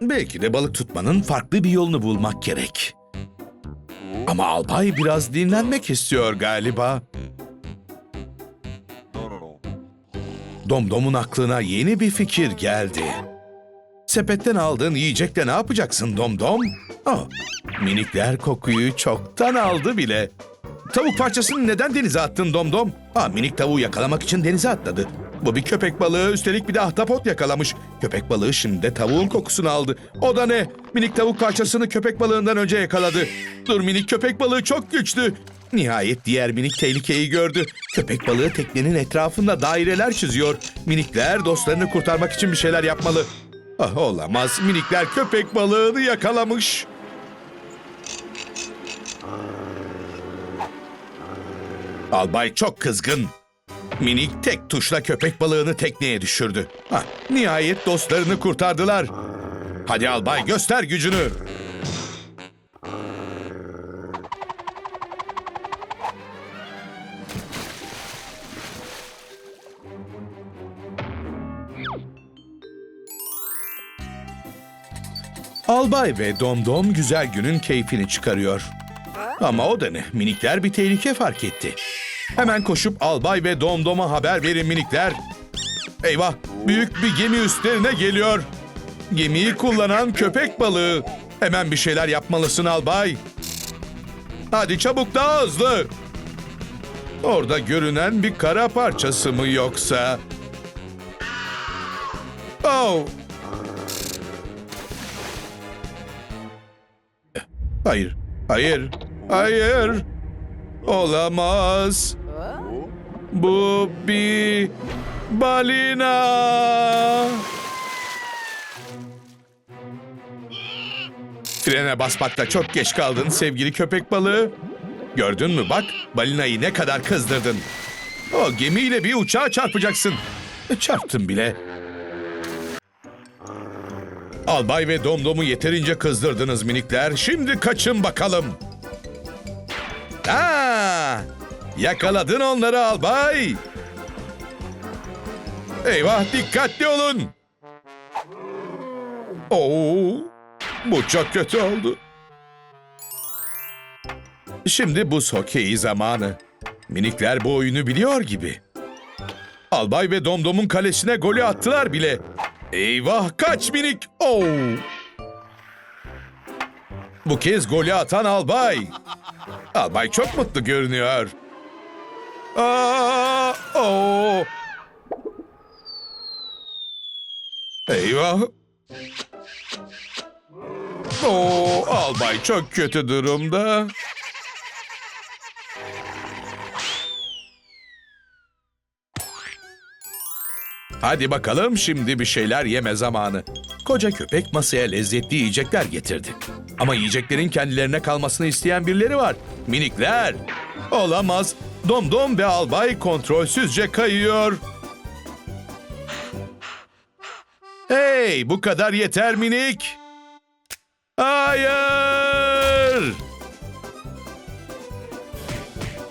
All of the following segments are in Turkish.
Belki de balık tutmanın farklı bir yolunu bulmak gerek. Ama albay biraz dinlenmek istiyor galiba. Domdom'un aklına yeni bir fikir geldi. Sepetten aldığın yiyecekle ne yapacaksın Domdom? Oh, minikler kokuyu çoktan aldı bile. Tavuk parçasını neden denize attın Domdom? Ha, minik tavuğu yakalamak için denize atladı. Bu bir köpek balığı, üstelik bir de ahtapot yakalamış. Köpek balığı şimdi de tavuğun kokusunu aldı. O da ne? Minik tavuk parçasını köpek balığından önce yakaladı. Dur minik köpek balığı çok güçlü. Nihayet diğer minik tehlikeyi gördü. Köpek balığı teknenin etrafında daireler çiziyor. Minikler dostlarını kurtarmak için bir şeyler yapmalı. Ah olamaz. Minikler köpek balığını yakalamış. Albay çok kızgın. Minik tek tuşla köpek balığını tekneye düşürdü. Hah, nihayet dostlarını kurtardılar. Hadi albay göster gücünü. Albay ve Domdom güzel günün keyfini çıkarıyor. Ama o da ne? Minikler bir tehlike fark etti. Hemen koşup Albay ve Domdom'a haber verin minikler. Eyvah! Büyük bir gemi üstlerine geliyor. Gemiyi kullanan köpek balığı. Hemen bir şeyler yapmalısın Albay. Hadi çabuk daha hızlı. Orada görünen bir kara parçası mı yoksa? Oh! Hayır, hayır, hayır. Olamaz. Bu bir balina. Frene basmakta çok geç kaldın sevgili köpek balığı. Gördün mü bak balinayı ne kadar kızdırdın. O gemiyle bir uçağa çarpacaksın. Çarptın bile. Albay ve Domdom'u yeterince kızdırdınız minikler. Şimdi kaçın bakalım. Aa, yakaladın onları albay. Eyvah dikkatli olun. Oo, bu çok kötü oldu. Şimdi buz hokeyi zamanı. Minikler bu oyunu biliyor gibi. Albay ve Domdom'un kalesine golü attılar bile. Eyvah kaç minik. Oo. Bu kez golü atan Albay. Albay çok mutlu görünüyor. Aa, oo. Eyvah. Oo, Albay çok kötü durumda. Hadi bakalım şimdi bir şeyler yeme zamanı. Koca köpek masaya lezzetli yiyecekler getirdi. Ama yiyeceklerin kendilerine kalmasını isteyen birileri var. Minikler. Olamaz. Domdom ve albay kontrolsüzce kayıyor. Hey bu kadar yeter minik. Hayır.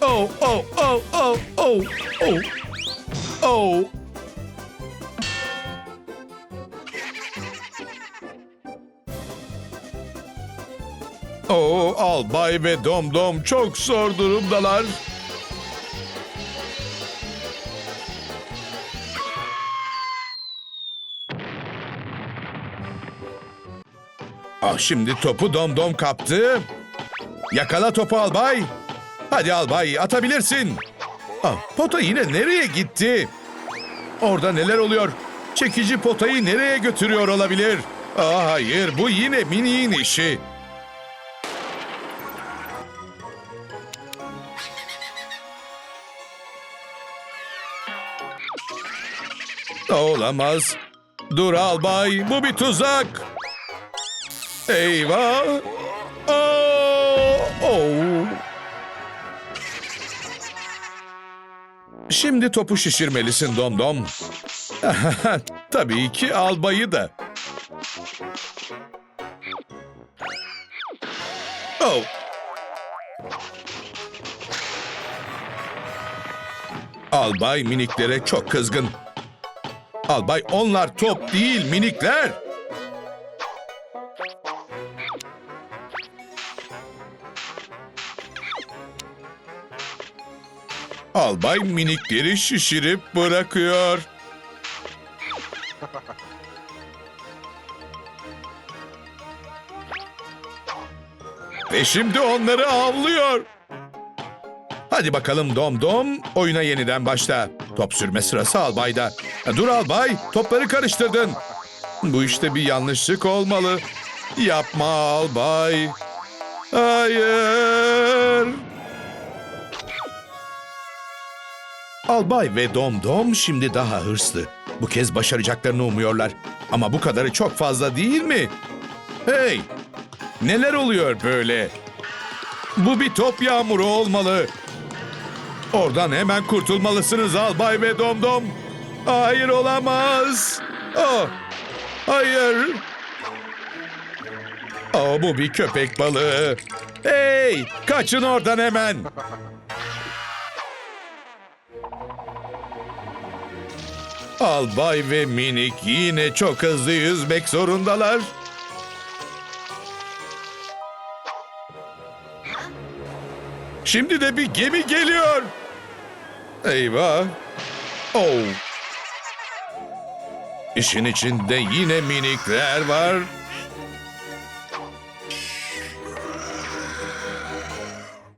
Oh oh oh oh oh oh oh. Oo, Albay ve Domdom çok zor durumdalar. Ah şimdi topu Domdom kaptı. Yakala topu Albay. Hadi Albay atabilirsin. Ah, pota yine nereye gitti? Orada neler oluyor? Çekici potayı nereye götürüyor olabilir? Ah hayır bu yine miniğin işi. Olamaz. Dur albay, bu bir tuzak. Eyvah. Aa, oh. Şimdi topu şişirmelisin Domdom. Tabii ki albayı da. Oh. Albay miniklere çok kızgın. Albay onlar top değil minikler. Albay minikleri şişirip bırakıyor. Ve şimdi onları avlıyor. Hadi bakalım Dom Dom, oyuna yeniden başla. Top sürme sırası albayda. Dur albay, topları karıştırdın. Bu işte bir yanlışlık olmalı. Yapma albay. Hayır. Albay ve Dom Dom şimdi daha hırslı. Bu kez başaracaklarını umuyorlar. Ama bu kadarı çok fazla değil mi? Hey! Neler oluyor böyle? Bu bir top yağmuru olmalı. Oradan hemen kurtulmalısınız Albay ve Dom Dom. Hayır olamaz. Oh, hayır. Oh, bu bir köpek balığı. Hey, kaçın oradan hemen. Albay ve Minik yine çok hızlı yüzmek zorundalar. Şimdi de bir gemi geliyor. Eyvah. Oh. İşin içinde yine minikler var.